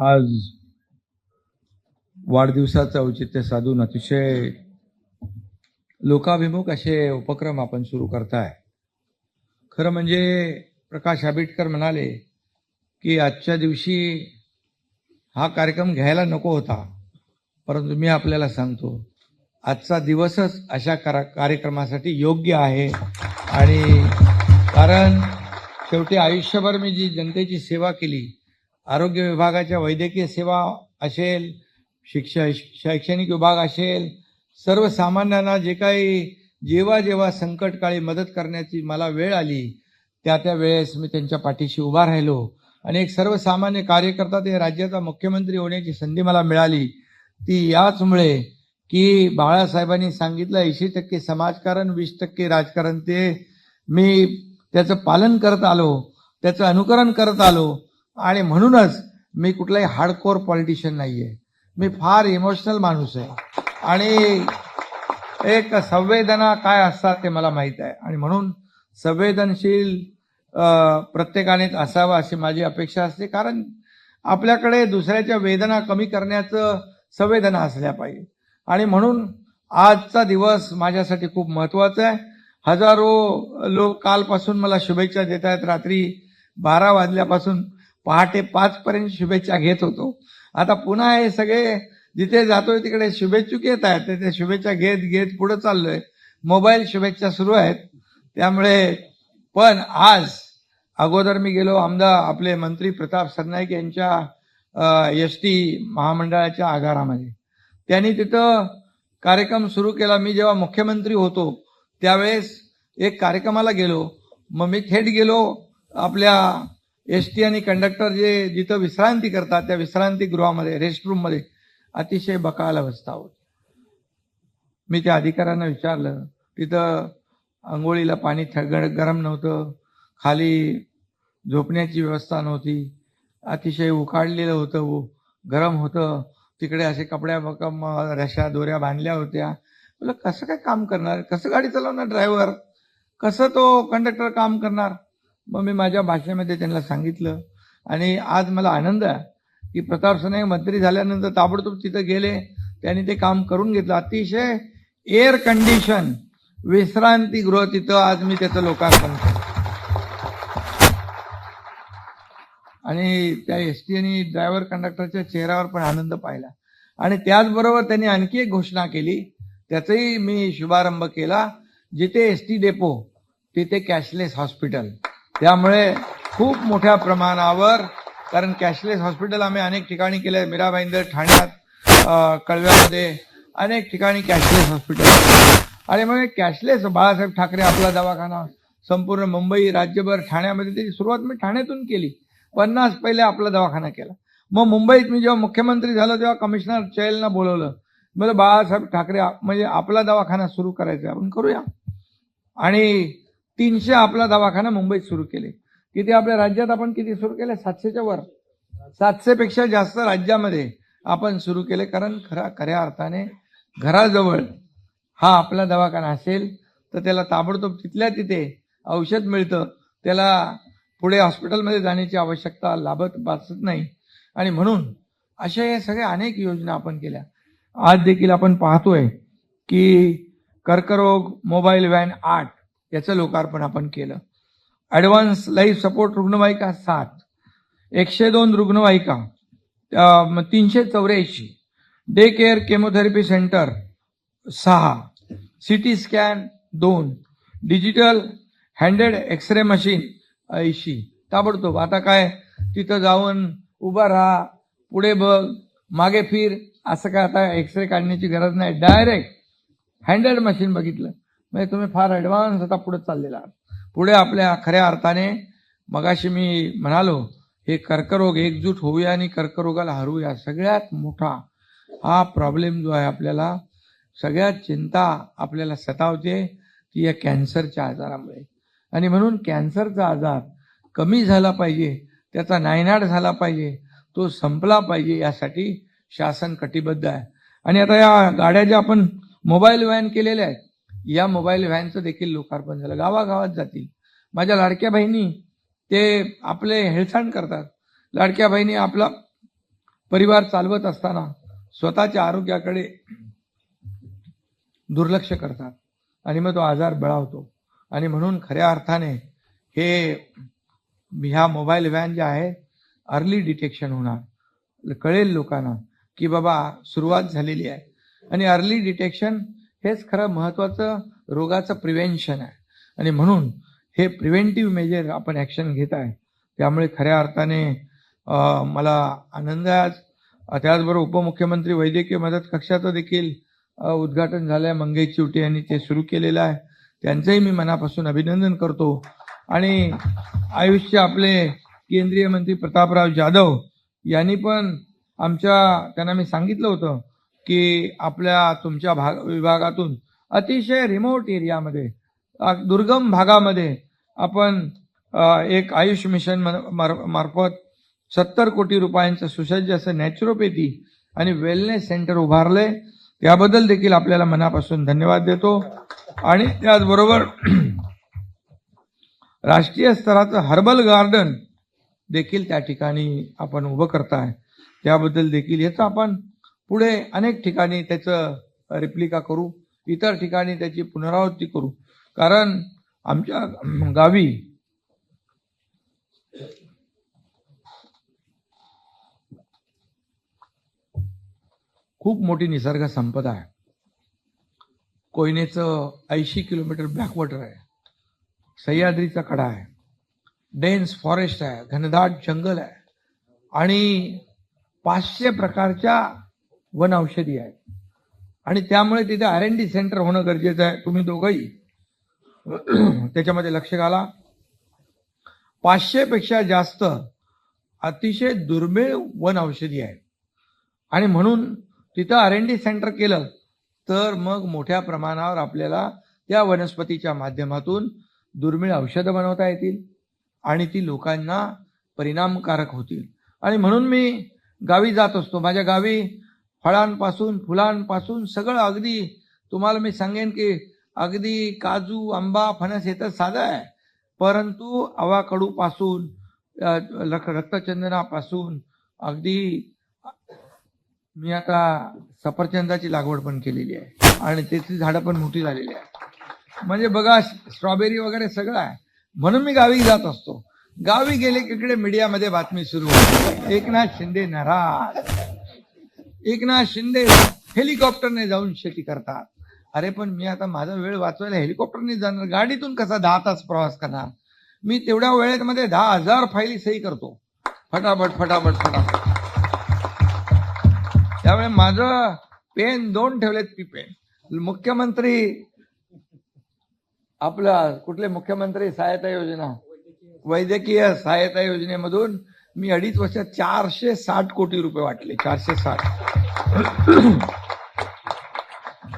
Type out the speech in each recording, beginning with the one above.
आज वाढदिवसाचं औचित्य साधून अतिशय लोकाभिमुख असे उपक्रम आपण सुरू करताय. खरं म्हणजे प्रकाश आंबेडकर म्हणाले की आजच्या दिवशी हा कार्यक्रम घ्यायला नको होता. परंतु मी आपल्याला सांगतो आजचा दिवसच अशा करा कार्यक्रमासाठी योग्य आहे. आणि कारण शेवटी आयुष्यभर मी जी जनतेची सेवा केली आरोग्य विभागाच्या वैद्यकीय सेवा असेल शिक्ष शैक्षणिक विभाग असेल सर्वसामान्यांना जे काही जेव्हा जेव्हा संकटकाळी मदत करण्याची मला वेळ आली त्या त्या वेळेस मी त्यांच्या पाठीशी उभा राहिलो. आणि एक सर्वसामान्य कार्यकर्ता ते राज्याचा मुख्यमंत्री होण्याची संधी मला मिळाली. ती याचमुळे की बाळासाहेबांनी सांगितलं ऐंशी टक्के समाजकारण वीस टक्के राजकारण. ते मी त्याचं पालन करत आलो त्याचं अनुकरण करत आलो. आणि म्हणूनच मी कुठलाही हार्डकोर पॉलिटिशियन नाही आहे मी फार इमोशनल माणूस आहे. आणि एक संवेदना काय असतात ते मला माहीत आहे. आणि म्हणून संवेदनशील प्रत्येकानेच असावं अशी माझी अपेक्षा असते. कारण आपल्याकडे दुसऱ्याच्या वेदना कमी करण्याचं संवेदना असल्या पाहिजे. आणि म्हणून आजचा दिवस माझ्यासाठी खूप महत्त्वाचा आहे. हजारो लोक कालपासून मला शुभेच्छा देत आहेत रात्री बारा वाजल्यापासून पहाटे पाच पर्यंत शुभेच्छा घेत होतो. आता पुन्हा हे सगळे जिथे जातोय तिकडे शुभेच्छुक येत आहेत तर ते शुभेच्छा घेत घेत पुढे चाललोय. मोबाईल शुभेच्छा सुरू आहेत. त्यामुळे पण आज अगोदर मी गेलो आमदार आपले मंत्री प्रताप सरनाईक यांच्या एस टी महामंडळाच्या आगारामध्ये त्यांनी तिथं कार्यक्रम सुरू केला. मी जेव्हा मुख्यमंत्री होतो त्यावेळेस एक कार्यक्रमाला गेलो. मग मी थेट गेलो आपल्या एस टी आणि कंडक्टर जे जिथं विश्रांती करतात त्या विश्रांती गृहामध्ये रेस्टमध्ये अतिशय बकाल अवस्था होती. मी त्या अधिकाऱ्यांना विचारलं तिथं आंघोळीला पाणी थंड गरम नव्हतं खाली झोपण्याची व्यवस्था नव्हती अतिशय उकाडलेलं होतं गरम होतं तिकडे असे कपड्या बकम रशा दोऱ्या बांधल्या होत्या. कसं काय काम करणार? कसं गाडी चालवणार ड्रायव्हर कसं तो कंडक्टर काम करणार? मग मी माझ्या भाषेमध्ये त्यांना सांगितलं. आणि आज मला आनंद आहे की प्रताप सने मंत्री झाल्यानंतर ताबडतोब तिथं गेले. त्यांनी ते काम करून घेतलं. अतिशय एअर कंडिशन विश्रांतीगृह तिथं आज मी त्याचं लोकार्पण केलं. आणि त्या एस टी आणि ड्रायव्हर कंडक्टरच्या चेहऱ्यावर पण आनंद पाहिला. आणि त्याचबरोबर त्यांनी आणखी एक घोषणा केली. त्याचाही मी शुभारंभ केला. जिथे एस टी डेपो तिथे कॅशलेस हॉस्पिटल त्यामुळे खूप मोठ्या प्रमाणावर कारण कॅशलेस हॉस्पिटल आम्ही अनेक ठिकाणी केले मीराबाईंदर ठाण्यात कळव्यामध्ये अनेक ठिकाणी कॅशलेस हॉस्पिटल आणि मग कॅशलेस बाळासाहेब ठाकरे आपला दवाखाना संपूर्ण मुंबई राज्यभर ठाण्यामध्ये त्याची सुरुवात मी ठाण्यातून केली. पन्नास पहिले आपला दवाखाना केला. मग मुंबईत मी जेव्हा मुख्यमंत्री झालो तेव्हा कमिशनर चैलना बोलवलं. म्हणजे बाळासाहेब ठाकरे म्हणजे आपला दवाखाना सुरू करायचा आहे. आपण करूया. आणि तीनशे आपला दवाखाना मुंबईत सुरू केले. किती आपल्या राज्यात आपण किती सुरू केले? सातशेच्या वर. सातशेपेक्षा जास्त राज्यामध्ये आपण सुरू केले. कारण खरा खऱ्या अर्थाने घराजवळ हा आपला दवाखाना असेल तर त्याला ताबडतोब तिथल्या तिथे औषध मिळतं. त्याला पुढे हॉस्पिटलमध्ये जाण्याची आवश्यकता लाभत भासत नाही. आणि म्हणून अशा या सगळ्या अनेक योजना आपण केल्या. आज देखील आपण पाहतोय की कर्करोग मोबाईल व्हॅन आठ याचं लोकार्पण आपण केलं. ॲडव्हान्स लाईफ सपोर्ट रुग्णवाहिका सात. एकशे दोन रुग्णवाहिका. तीनशे चौऱ्याऐंशी. डे केअर केमोथेरपी सेंटर सहा. सी टी स्कॅन दोन. Digital handed x ray machine ऐंशी. ताबडतोब. आता काय? तिथं जाऊन उभा राहा. पुढे बघ. मागे फिर. असं काय आता एक्सरे काढण्याची गरज नाही. डायरेक्ट हँडेड मशीन बघितलं. म्हणजे तुम्ही फार ॲडव्हान्स आता पुढे चाललेला आहात. पुढे आपल्या खऱ्या अर्थाने मगाशी मी म्हणालो हे कर्करोग एकजूट होऊया आणि कर्करोगाला हरवूया. सगळ्यात मोठा हा प्रॉब्लेम जो आहे आपल्याला सगळ्यात चिंता आपल्याला सतावते ती या कॅन्सरच्या आजारामुळे. आणि म्हणून कॅन्सरचा आजार कमी झाला पाहिजे त्याचा नायनाट झाला पाहिजे तो संपला पाहिजे यासाठी शासन कटिबद्ध आहे. आणि आता या गाड्या ज्या आपण मोबाईल व्हॅन केलेल्या आहेत या मोबाईल व्हॅनचं देखील लोकार्पण झालं. गावागावात जातील. माझ्या लाडक्या बहिणी ते आपले हेळसांड करतात. लाडक्या बहिणी आपला परिवार चालवत असताना स्वतःच्या आरोग्याकडे दुर्लक्ष करतात आणि मग तो आजार बळावतो. आणि म्हणून खऱ्या अर्थाने हे ह्या मोबाईल व्हॅन ज्या आहेत अर्ली डिटेक्शन होणार. कळेल लोकांना की बाबा सुरुवात झालेली आहे. आणि अर्ली डिटेक्शन हेच खरं महत्वाचं रोगाचं प्रिव्हेन्शन आहे. आणि म्हणून हे प्रिव्हेंटिव्ह मेजर आपण ॲक्शन घेत आहे. त्यामुळे खऱ्या अर्थाने मला आनंद आहे आज. त्याचबरोबर उपमुख्यमंत्री वैद्यकीय मदत कक्षाचं देखील उद्घाटन झालं आहे मंगेश चिवटे यांनी ते सुरू केलेलं आहे. त्यांचंही मी मनापासून अभिनंदन करतो. आणि आयुष्य आपले केंद्रीय मंत्री प्रतापराव जाधव यांनी पण आमच्या त्यांना मी सांगितलं होतं की आपल्या तुमच्या भाग विभागातून अतिशय रिमोट एरियामध्ये दुर्गम भागामध्ये आपण एक आयुष मिशन मार्फत सत्तर कोटी रुपयांचं सुसज्ज असं नॅचरोपॅथी आणि वेलनेस सेंटर उभारले. त्याबद्दल देखील आपल्याला मनापासून धन्यवाद देतो. आणि त्याचबरोबर राष्ट्रीय स्तराचं हर्बल गार्डन देखील त्या ठिकाणी आपण उभं करताय. त्याबद्दल देखील याचं आपण पुढे अनेक ठिकाणी त्याचं रिप्लिका करू इतर ठिकाणी त्याची पुनरावृत्ती करू. कारण आमच्या गावी खूप मोठी निसर्ग संपदा आहे. कोयनेचं ऐंशी किलोमीटर बॅकवॉटर आहे. सह्याद्रीचा कडा आहे. डेन्स फॉरेस्ट आहे. घनदाट जंगल आहे. आणि पाचशे प्रकारच्या वन औषधी आहे. आणि त्यामुळे तिथे आर एन डी सेंटर होणं गरजेचं आहे. तुम्ही दोघंही त्याच्यामध्ये लक्ष घाला. पाचशेपेक्षा जास्त अतिशय दुर्मिळ वन औषधी आहे आणि म्हणून तिथं आर एन डी सेंटर केलं तर मग मोठ्या प्रमाणावर आपल्याला त्या वनस्पतीच्या माध्यमातून दुर्मिळ औषधं बनवता येतील आणि ती लोकांना परिणामकारक होतील. आणि म्हणून मी गावी जात असतो. माझ्या गावी फळांपासून फुलांपासून सगळं अगदी तुम्हाला मी सांगेन की अगदी काजू आंबा फणस हे तर साधं आहे. परंतु आवाकडूपासून अ, रक्तचंदनापासून अगदी मी आता सफरचंदाची लागवड पण केलेली आहे आणि त्याची झाडं पण मोठी झालेली आहे म्हणजे बघा स्ट्रॉबेरी वगैरे सगळं आहे. म्हणून मी गावी जात असतो. गावी गेले की इकडे मीडियामध्ये बातमी सुरू होते. एकनाथ शिंदे नाराज. एकनाथ शिंदे हेलिकॉप्टरने जाऊन शेती करतात. अरे पण मी आता माझा वेळ वाचवायला हेलिकॉप्टरने जाणार. गाडीतून कसा दहा तास प्रवास करणार? मी तेवढ्या वेळेत मध्ये दहा हजार फायली सही करतो. फटाफट फटाफट फटाफट. त्यामुळे माझं पेन दोन ठेवलेत पी पेन. मुख्यमंत्री आपला कुठले मुख्यमंत्री सहायता योजना? वैद्यकीय सहायता योजनेमधून मी अडीच वर्षात चारशे साठ कोटी रुपये वाटले चारशे साठ.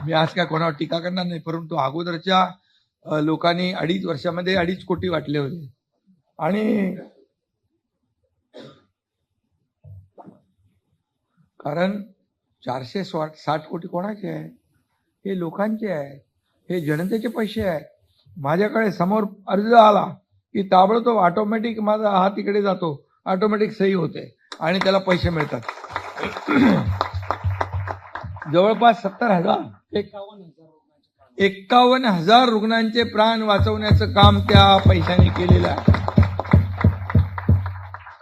मी आज काय कोणावर टीका करणार नाही परंतु अगोदरच्या लोकांनी अडीच वर्षामध्ये अडीच कोटी वाटले होते. आणि कारण चारशे साठ कोटी कोणाचे आहे? हे लोकांचे आहे. हे जनतेचे पैसे आहेत माझ्याकडे समोर अर्ज आला की ताबडतोब ऑटोमॅटिक माझा हात तिकडे जातो. ऑटोमॅटिक सही होते आणि त्याला पैसे मिळतात. जवळपास सत्तर हजार. एक्कावन्न हजार रुग्णांचे प्राण वाचवण्याचं काम त्या पैशाने केलेलं आहे.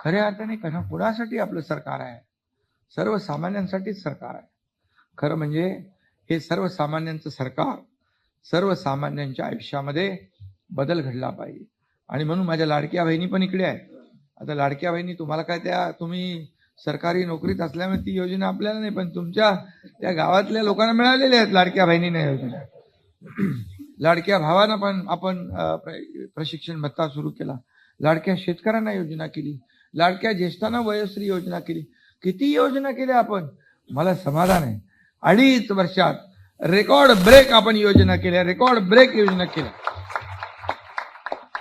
खऱ्या अर्थाने कशा कुणासाठी आपलं सरकार आहे? सर्वसामान्यांसाठीच सरकार आहे. खरं म्हणजे हे सर्वसामान्यांचं सरकार सर्वसामान्यांच्या आयुष्यामध्ये बदल घडला पाहिजे. आणि म्हणून माझ्या लाडक्या बहिणी पण इकडे आहेत. आता लाडक्या बहिणी तुम्हाला काय त्या तुम्ही सरकारी नोकरीत असल्यामुळे ती योजना आपल्याला नाही पण तुमच्या त्या गावातल्या लोकांना मिळालेल्या आहेत लाडक्या बहिणीने योजना. लाडक्या भावांना पण आपण प्रशिक्षण भत्ता सुरू केला. लाडक्या शेतकऱ्यांना योजना केली. लाडक्या ज्येष्ठांना वयोश्री योजना केली. किती योजना केल्या आपण? मला समाधान आहे. अडीच वर्षात रेकॉर्ड ब्रेक आपण योजना केल्या. रेकॉर्ड ब्रेक योजना केल्या.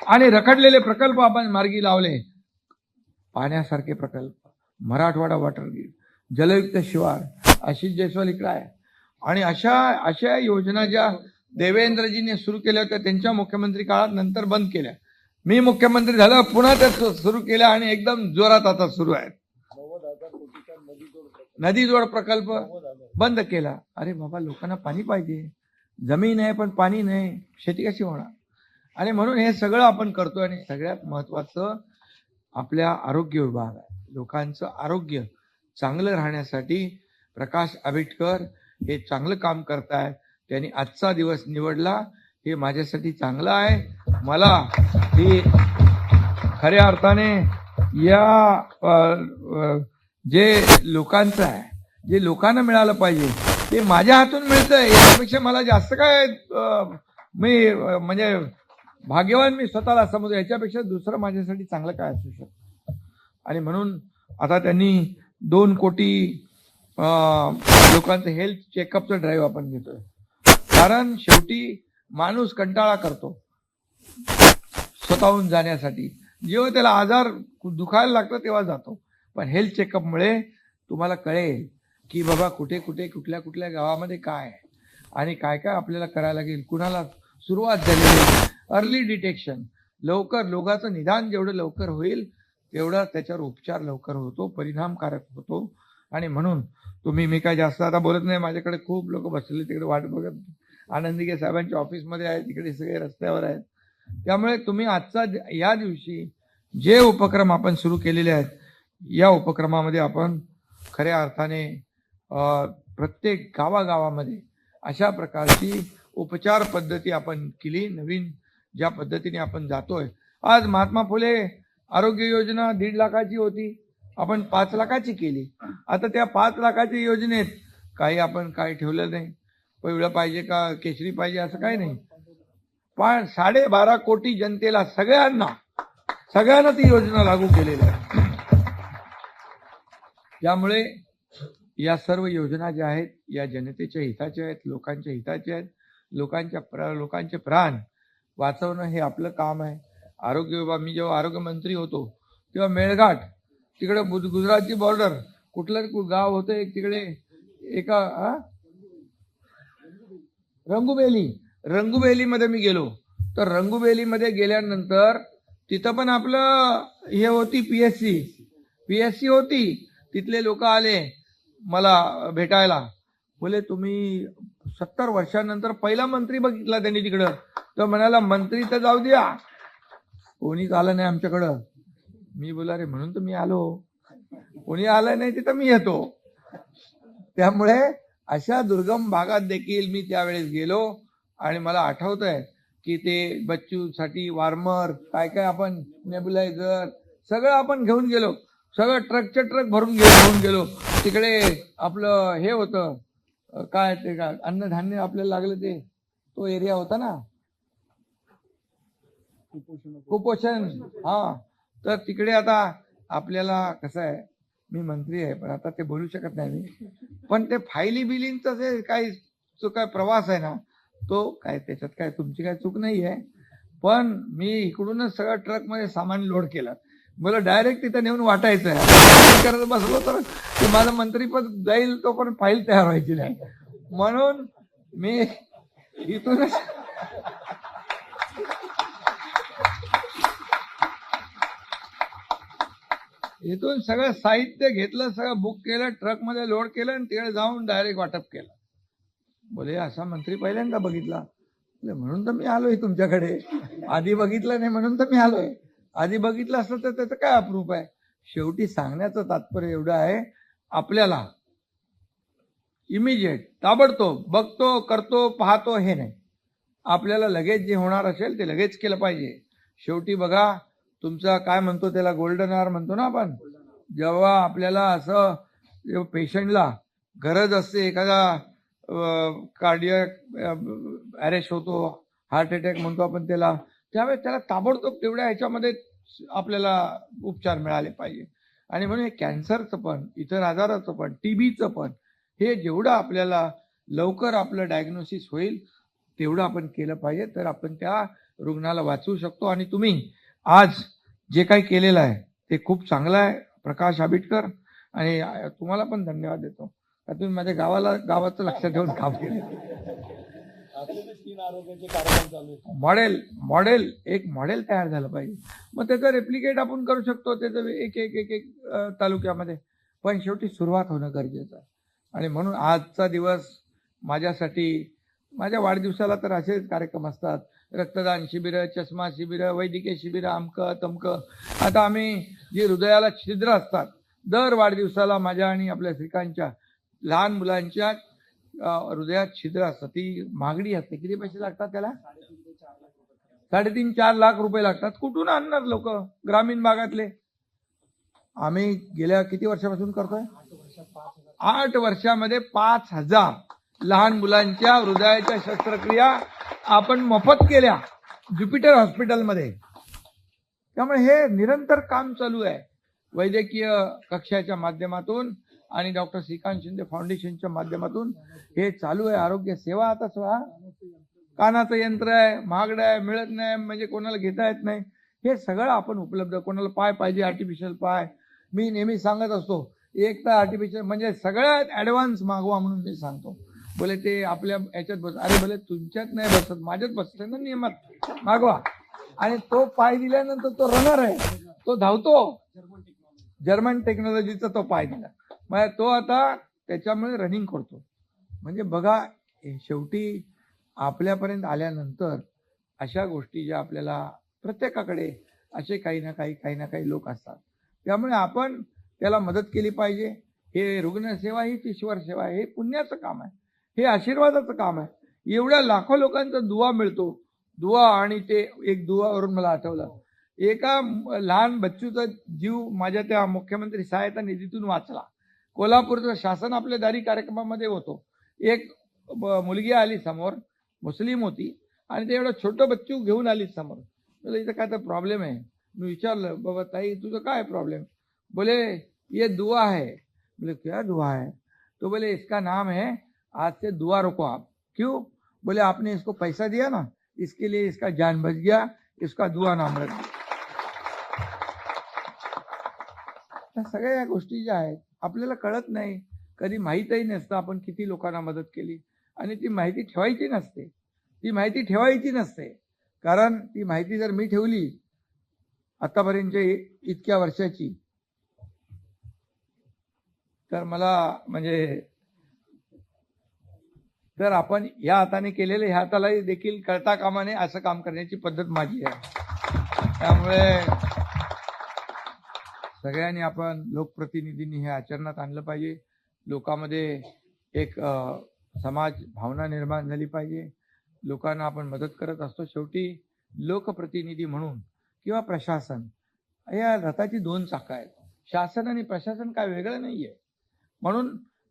आणि रखडलेले प्रकल्प आपण मार्गी लावले. पाण्यासारखे प्रकल्प. मराठवाडा वॉटर ग्रीड जलयुक्त शिवार. आशिष जयस्वाल इकडे आहे. आणि अशा अशा योजना ज्या देवेंद्रजीने सुरू केल्या होत्या त्यांच्या मुख्यमंत्री काळात नंतर बंद केल्या. मी मुख्यमंत्री झालं पुन्हा त्या सुरू केल्या आणि एकदम जोरात आता सुरू आहेत. नदी जोड प्रकल्प बंद केला. अरे बाबा लोकांना पाणी पाहिजे. जमीन आहे पण पाणी नाही. शेती कशी होणार? आणि म्हणून हे सगळं आपण करतो आणि सगळ्यात महत्वाचं आपल्या आरोग्य विभाग आहे. लोकांचं आरोग्य चांगलं राहण्यासाठी प्रकाश आंबेडकर हे चांगलं काम करतायत. त्यांनी आजचा दिवस निवडला हे माझ्यासाठी चांगलं आहे. मला हे खऱ्या अर्थाने या जे लोकांचं आहे जे लोकांना मिळालं पाहिजे ते माझ्या हातून मिळतंय. याच्यापेक्षा मला जास्त काय मी म्हणजे भाग्यवान मी स्वतःला समजतो याच्यापेक्षा दुसरं माझ्यासाठी चांगलं काय असू शकतं? आणि म्हणून आता त्यांनी दोन कोटी लोकांचं हेल्थ चेकअपचं ड्राईव्ह आपण घेतोय. कारण शेवटी माणूस कंटाळा करतो स्वतःहून जाण्यासाठी. जेव्हा त्याला आजार दुखायला लागतो तेव्हा जातो. पण हेल्थ चेकअपमुळे तुम्हाला कळेल की बाबा कुठे कुठे कुठल्या कुठल्या गावामध्ये काय आहे आणि काय काय आपल्याला करायला लागेल. कुणाला सुरुवात झालेली अर्ली डिटेक्शन लवकर रोगाचं निदान जेवढं लवकर होईल तेवढा त्याच्यावर उपचार लवकर होतो परिणामकारक होतो. आणि म्हणून तुम्ही मी काय जास्त आता बोलत नाही माझ्याकडे खूप लोक बसलेले तिकडे वाट बघत आनंदिके साहेबांच्या ऑफिसमध्ये आहेत तिकडे सगळे रस्त्यावर आहेत. त्यामुळे तुम्ही आजचा या दिवशी जे उपक्रम आपण सुरू केलेले आहेत या उपक्रमामध्ये आपण खऱ्या अर्थाने प्रत्येक गावागावामध्ये अशा प्रकारची उपचार पद्धती आपण केली नवीन ज्या पद्धतीने आपण जातोय. आज महात्मा फुले आरोग्य योजना दीड लाखाची होती. आपण पाच लाखाची केली. आता त्या पाच लाखाच्या योजनेत काही आपण काय ठेवलं नाही. पिवळं पाहिजे का केशरी पाहिजे असं काही नाही. पण साडेबारा कोटी जनतेला सगळ्यांना सगळ्यांना ती योजना लागू केलेली आहे. त्यामुळे या सर्व योजना ज्या आहेत या जनतेच्या हिताच्या आहेत लोकांच्या हिताच्या आहेत लोकांच्या प्र लोकांचे प्राण वाचवणं हे आपलं काम आहे. आरोग्य विभाग मी जेव्हा आरोग्यमंत्री होतो तेव्हा मेळघाट तिकडे गुज- गुजरातची बॉर्डर कुठलं कु- गाव होतं एक तिकडे एका रंगुबेली रंगुबेलीमध्ये मी गेलो. तर रंगुबेलीमध्ये गेल्यानंतर तिथं पण आपलं हे होती P S C P S C होती. तिथले लोक आले मला भेटायला. बोले तुम्ही सत्तर वर्षानंतर पहिला मंत्री बघितला त्यांनी तिकडं. तो म्हणाला मंत्री तर जाऊ द्या. कोणीच आलं नाही आमच्याकडं. मी बोला रे म्हणून तर मी आलो. कोणी आलं नाही तिथं मी येतो. त्यामुळे अशा दुर्गम भागात देखील मी त्यावेळेस गेलो आणि मला आठवत आहे की ते बच्चूसाठी वार्मर काय काय आपण नेबुलायझर सगळं आपण घेऊन गेलो. सगळं ट्रकचे ट्रक भरून घेऊन घेऊन गेलो. तिकडे आपलं हे होतं काय ते काय अन्नधान्य आपल्याला लागलं ते तो एरिया होता ना? कुपोषण. हा. तर तिकडे आता आपल्याला कसं आहे मी मंत्री आहे पण आता ते बोलू शकत नाही मी. पण ते फायली बिलींचा जे काही जो काय प्रवास आहे ना तो काय त्याच्यात काय तुमची काय चूक नाही आहे पण मी इकडूनच सगळं ट्रकमध्ये सामान लोड केलं. मला डायरेक्ट तिथं नेऊन वाटायचं आहे करत बसलो तर ते माझं मंत्रीपद जाईल तो पण फाईल तयार व्हायची नाही. म्हणून मी इथूनच इथून सगळं साहित्य घेतलं सगळं बुक केलं ट्रकमध्ये लोड केलं आणि तिकडे जाऊन डायरेक्ट वाटप केलं. बोले असा मंत्री पहिल्यांदा बघितला. म्हणून तर मी आलोय तुमच्याकडे. आधी बघितलं नाही म्हणून तर मी आलोय. आधी बघितलं असलं तर त्याचं काय अप्रूप आहे? शेवटी सांगण्याचं तात्पर्य एवढं आहे आपल्याला इमिजिएट ताबडतोब बघतो करतो पाहतो हे नाही. आपल्याला लगेच जे होणार असेल ते लगेच केलं पाहिजे. शेवटी बघा तुमचा काय म्हणतो त्याला गोल्डन आर म्हणतो ना आपण? जेव्हा आपल्याला असं पेशंटला गरज असते एखादा कार्डियक अरेस्ट होतो हार्ट अटॅक म्हणतो आपण त्याला त्यावेळेस त्याला ताबडतोब तेवढ्या ह्याच्यामध्ये आपल्याला उपचार मिळाले पाहिजे. आणि म्हणून हे कॅन्सरचं पण इतर आजाराचं पण टीबीचं पण हे जेवढं आपल्याला लवकर आपलं डायग्नोसिस होईल तेवढं आपण केलं पाहिजे. तर आपण त्या रुग्णाला वाचवू शकतो. आणि तुम्ही आज जे काही केलेलं आहे ते खूप चांगलं आहे. प्रकाश आंबेडकर आणि तुम्हाला पण धन्यवाद देतो. का तुम्ही माझ्या गावाला गावाचं लक्षात ठेवून काम केलं? मॉडेल मॉडेल एक मॉडेल तयार झालं पाहिजे. मग त्याचं रेप्लिकेट आपण करू शकतो त्याचं एक एक एक एक तालुक्यामध्ये. पण शेवटी सुरुवात होणं गरजेचं आहे. आणि म्हणून आजचा दिवस माझ्यासाठी माझ्या वाढदिवसाला तर असेच कार्यक्रम असतात. रक्तदान शिबिरं चष्मा शिबिरं वैद्यकीय शिबिरं अमकं तमकं. आता आम्ही जी हृदयाला छिद्र असतात दर वाढदिवसाला माझ्या आणि आपल्या श्रीकांतच्या लहान मुलांच्या हृदयात छिद्र असतं ती महागडी असते. किती पैसे लागतात त्याला? साडेतीन चार लाख रुपये लागतात. कुठून आणणार लोक? ग्रामीण भागातले. आम्ही गेल्या किती वर्षापासून करतोय? आठ वर्षामध्ये पाच हजार लहान मुलांच्या हृदयाच्या शस्त्रक्रिया आपण मोफत केल्या ज्युपिटर हॉस्पिटलमध्ये. त्यामुळे हे निरंतर काम चालू आहे. वैद्यकीय कक्षाच्या माध्यमातून आणि डॉक्टर श्रीकांत शिंदे फाउंडेशनच्या माध्यमातून हे चालू आहे. आरोग्य सेवा आता स्वहा कानाचं यंत्र आहे महागडं आहे मिळत नाही म्हणजे कोणाला घेता येत नाही. हे सगळं आपण उपलब्ध कोणाला पाय पाहिजे आर्टिफिशियल पाय. मी नेहमी सांगत असतो एक तर आर्टिफिशियल म्हणजे सगळ्यात ॲडव्हान्स मागवा म्हणून मी सांगतो. बोले ते आपल्या याच्यात बस अरे भले तुमच्यात नाही बसत माझ्यात बसते ना नियमात मागवा. आणि तो पाय दिल्यानंतर तो रनर आहे. तो धावतो. जर्मन टेक्नॉलॉजीचा तो पाय दिला. मग तो आता त्याच्यामुळे रनिंग करतो. म्हणजे बघा शेवटी आपल्यापर्यंत आल्यानंतर अशा गोष्टी ज्या आपल्याला प्रत्येकाकडे असे काही ना काही काही ना काही लोक असतात. त्यामुळे आपण त्याला मदत केली पाहिजे. हे रुग्णसेवा ही ईश्वर सेवा आहे. हे पुण्याचं काम आहे. हे आशीर्वादाचं काम आहे. एवढ्या लाखो लोकांचा दुवा मिळतो. दुवा आणि ते एक दुवावरून मला आठवलं. एका लहान बच्चूचा जीव माझ्या त्या मुख्यमंत्री सहायता निधीतून वाचला. कोल्हापूरचं शासन आपल्या दारी कार्यक्रमामध्ये होतो. एक मुलगी आली समोर, मुस्लिम होती, आणि ते बच्चू घेऊन आली समोर. बोले काय तर प्रॉब्लेम आहे. मी विचारलं, बाबा, ताई, तुझं काय प्रॉब्लेम बोले, ये दुआ है बोले, क्या दुआ है तो बोले, इसका नाम है, आज से दुआ रखो आप. क्यों? बोले, आपने इसको पैसा दिया ना, इसके लिए इसका जान बच गया, इसका दुआ नाम रख दिया. त्या सगळ्या या गोष्टी ज्या आहेत आपल्याला कळत नाही. कधी माहीतही नसतं आपण किती लोकांना मदत केली. आणि ती माहिती ठेवायची नसते. ती माहिती ठेवायची नसते. कारण ती माहिती जर मी ठेवली आतापर्यंतच्या इतक्या वर्षाची तर मला म्हणजे तर आपण या हाताने केलेले ह्या हातालाही देखील कळता कामाने असं काम करण्याची पद्धत माझी आहे. त्यामुळे सगळ्यांनी आपण लोकप्रतिनिधींनी हे आचरणात आणलं पाहिजे. लोकांमध्ये एक समाज भावना निर्माण झाली पाहिजे. लोकांना आपण मदत करत असतो. शेवटी लोकप्रतिनिधी म्हणून किंवा प्रशासन या रथाची दोन चाकं आहेत. शासन आणि प्रशासन काय वेगळं नाही आहे म्हणून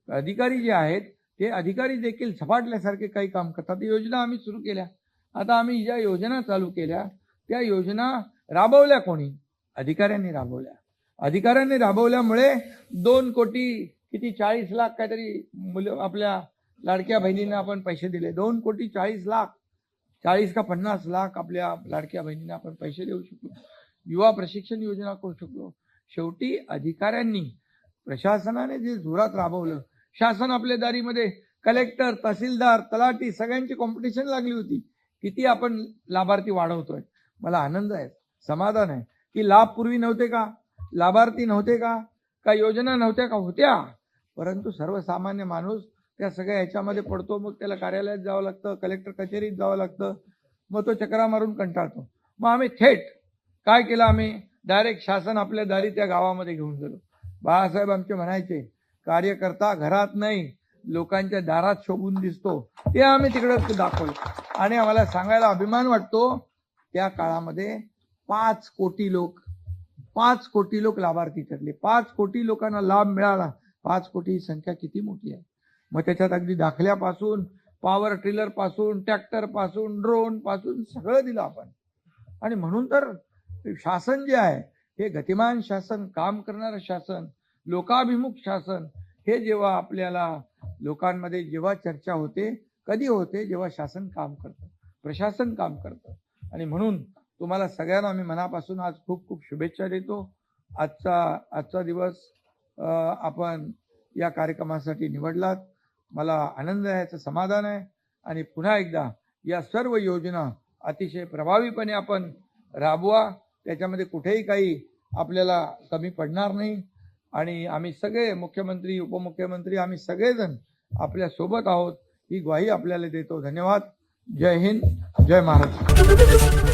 अधिकारी जे आहेत ते अधिकारी देखील झपाटल्यासारखे काही काम करतात. योजना आम्ही सुरू केल्या. आता आम्ही ज्या योजना चालू केल्या त्या योजना राबवल्या कोणी? अधिकाऱ्यांनी राबवल्या. अधिकाऱ्यांनी राबवल्यामुळे दोन कोटी किती चाळीस लाख काहीतरी मुलं आपल्या लाडक्या बहिणींना आपण पैसे दिले. दोन कोटी चाळीस लाख चाळीस का पन्नास लाख आपल्या लाडक्या बहिणींना आपण पैसे देऊ शकलो. युवा प्रशिक्षण योजना करू शकलो. शेवटी अधिकाऱ्यांनी प्रशासनाने जे जोरात राबवलं शासन आपल्या दारीमध्ये कलेक्टर तहसीलदार तलाठी सगळ्यांची कॉम्पिटिशन लागली होती. किती आपण लाभार्थी वाढवतोय? मला आनंद आहे समाधान आहे. की लाभ पूर्वी नव्हते का? लाभार्थी नव्हते का? का योजना नव्हत्या का होत्या? परंतु सर्वसामान्य माणूस त्या सगळ्या ह्याच्यामध्ये पडतो. मग त्याला कार्यालयात जावं लागतं कलेक्टर कचेरीत जावं लागतं. मग तो चक्रा मारून कंटाळतो. मग आम्ही थेट काय केलं आम्ही? डायरेक्ट शासन आपल्या दारी त्या गावामध्ये घेऊन गेलो. बाळासाहेब आमचे म्हणायचे कार्यकर्ता घरात नाही लोकांच्या दारात शोभून दिसतो. ते आम्ही तिकडं दाखवलं. आणि आम्हाला सांगायला अभिमान वाटतो त्या काळामध्ये पाच कोटी लोक पाच कोटी लोक लाभार्थी ठरले. पाच कोटी लोकांना लाभ मिळाला. पाच कोटी ही संख्या किती मोठी आहे? मग त्याच्यात अगदी दाखल्यापासून पॉवर ट्रिलरपासून ट्रॅक्टरपासून ड्रोनपासून सगळं दिलं आपण. आणि म्हणून तर शासन जे आहे हे गतिमान शासन काम करणारं शासन लोकाभिमुख शासन हे जेव्हा आपल्याला लोकांमध्ये जेव्हा चर्चा होते कधी होते जेव्हा शासन काम करतं. प्रशासन काम करतं. आणि म्हणून तुम्हाला सगळ्यांना मी मनापासून आज खूप खूप शुभेच्छा देतो. आजचा आजचा दिवस आपण या कार्यक्रमासाठी निवडलात. मला आनंद आहे याचं समाधान आहे. आणि पुन्हा एकदा या सर्व योजना अतिशय प्रभावीपणे आपण राबवा. त्याच्यामध्ये कुठेही काही आपल्याला कमी पडणार नाही. आणि आम्ही सगळे मुख्यमंत्री उपमुख्यमंत्री आम्ही सगळेजण आपल्यासोबत आहोत. ही ग्वाही आपल्याला देतो. धन्यवाद. जय हिंद. जय महाराष्ट्र.